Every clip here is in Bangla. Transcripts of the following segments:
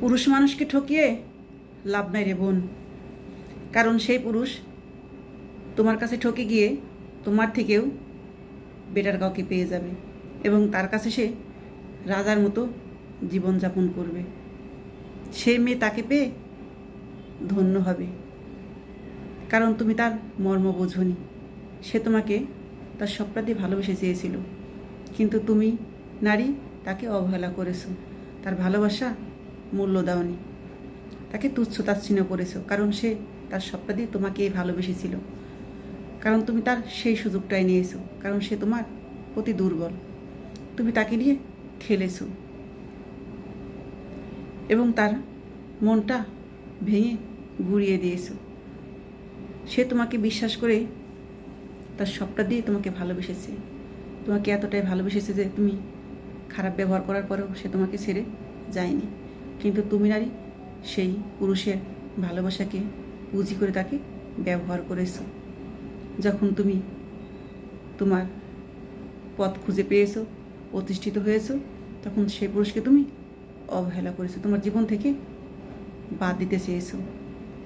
পুরুষ মানুষকে ঠকিয়ে লাভ নাই রে বোন। কারণ সেই পুরুষ তোমার কাছে ঠকে গিয়ে তোমার থেকেও বেটার কাউকে পেয়ে যাবে এবং তার কাছে সে রাজার মতো জীবনযাপন করবে। সে মেয়ে তাকে পেয়ে ধন্য হবে। কারণ তুমি তার মর্ম বোঝনি। সে তোমাকে তার সবটা দিয়ে ভালোবেসে চেয়েছিল। কিন্তু তুমি নারী, তাকে অবহেলা করেছ। তার ভালোবাসা মূল্য দাওনি। তাকে তুচ্ছ তাচ্ছিন্ন করেছ, কারণ সে তার সবটা দিয়ে তোমাকে ভালোবেসেছিল। কারণ তুমি তার সেই সুযোগটাই নিয়েছো, কারণ সে তোমার অতি দুর্বল। তুমি তাকে নিয়ে খেলেছো। এবং তার মনটা ভেঙে গুড়িয়ে দিয়েছ। সে তোমাকে বিশ্বাস করে তার সবটা দিয়ে তোমাকে ভালোবেসেছে। তোমাকে এতটাই ভালোবেসেছে যে তুমি খারাপ ব্যবহার করার পরেও সে তোমাকে ছেড়ে যায়নি। কিন্তু তুমি নারী, সেই পুরুষের ভালোবাসাকে পুঁজি করে তাকে ব্যবহার করেছ। যখন তুমি তোমার পথ খুঁজে পেয়েছ, প্রতিষ্ঠিত হয়েছো, তখন সেই পুরুষকে তুমি অবহেলা করেছ, তোমার জীবন থেকে বাদ দিতে চেয়েছো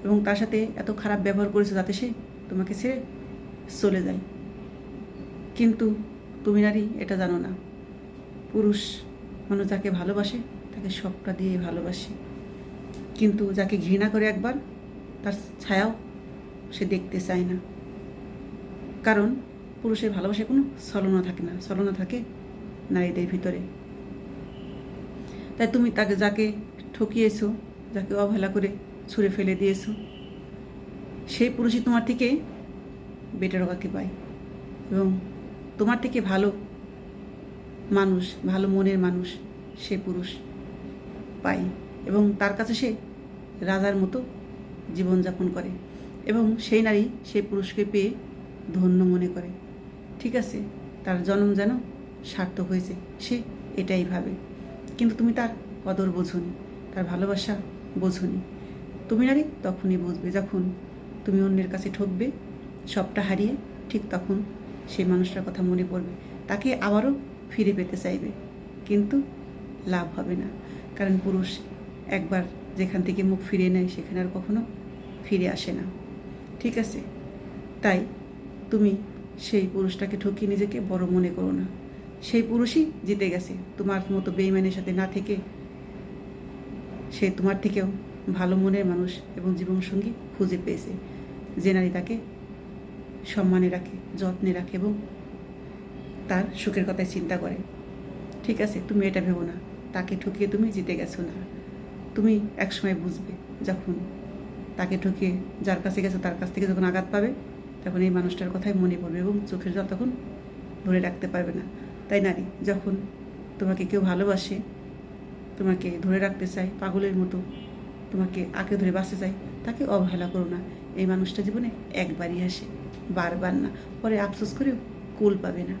এবং তার সাথে এত খারাপ ব্যবহার করেছ যাতে সে তোমাকে ছেড়ে চলে যায়। কিন্তু তুমি নারী, এটা জানো না। পুরুষ মানুষ যাকে ভালোবাসে তাকে সবটা দিয়ে ভালোবাসে। কিন্তু যাকে ঘৃণা করে একবার, তার ছায়াও সে দেখতে চায় না। কারণ পুরুষের ভালোবাসায় কোনো ছলনা থাকে না, ছলনা থাকে নারীদের ভিতরে। তাই তুমি তাকে যাকে ঠকিয়েছো, যাকে অবহেলা করে ছুঁড়ে ফেলে দিয়েছ, সেই পুরুষই তোমার থেকে বেটার কাকে পায়? এবং তোমার থেকে ভালো মানুষ, ভালো মনের মানুষ সে পুরুষ। পায় এবং তার কাছে সে রাজার মতো জীবনযাপন করে এবং সেই নারী সেই পুরুষকে পেয়ে ধন্য মনে করে। ঠিক আছে, তার জন্ম যেন সার্থক হয়েছে, সে এটাই ভাবে। কিন্তু তুমি তার কদর বোঝনি, তার ভালোবাসা বোঝনি। তুমি নারী তখনই বুঝবে যখন তুমি অন্যের কাছে ঠকবে, সবটা হারিয়ে ঠিক তখন সেই মানুষটার কথা মনে পড়বে। তাকে আবারও ফিরে পেতে চাইবে, কিন্তু লাভ হবে না। কারণ পুরুষ একবার যেখান থেকে মুখ ফিরিয়ে নেয়, সেখানে আর কখনো ফিরে আসে না। ঠিক আছে? তাই তুমি সেই পুরুষটাকে ঠকিয়ে নিজেকে বড় মনে করো না। সেই পুরুষই জিতে গেছে। তোমার মতো বেইমানের সাথে না থেকে সে তোমার থেকেও ভালো মনের মানুষ এবং জীবনসঙ্গী খুঁজে পেয়েছে, যে নারী তাকে সম্মানে রাখে, যত্নে রাখে এবং তার সুখের কথাই চিন্তা করে। ঠিক আছে? তুমি এটা ভেবো না। তাকে ঠকিয়ে তুমি জিতে গেছো না। তুমি একসময় বুঝবে যখন তাকে ঠকিয়ে যার কাছে গেছো তার কাছ থেকে যখন আঘাত পাবে, তখন এই মানুষটার কথাই মনে পড়বে এবং চোখের জল তখন ধরে রাখতে পারবে না। তাই নারী, যখন তোমাকে কেউ ভালোবাসে, তোমাকে ধরে রাখতে চায়, পাগলের মতো তোমাকে আঁকে ধরে বাঁচতে চায়, তাকে অবহেলা করো না। এই মানুষটা জীবনে একবারই আসে বারবার না। পরে আফসোস করেও কুল পাবে না।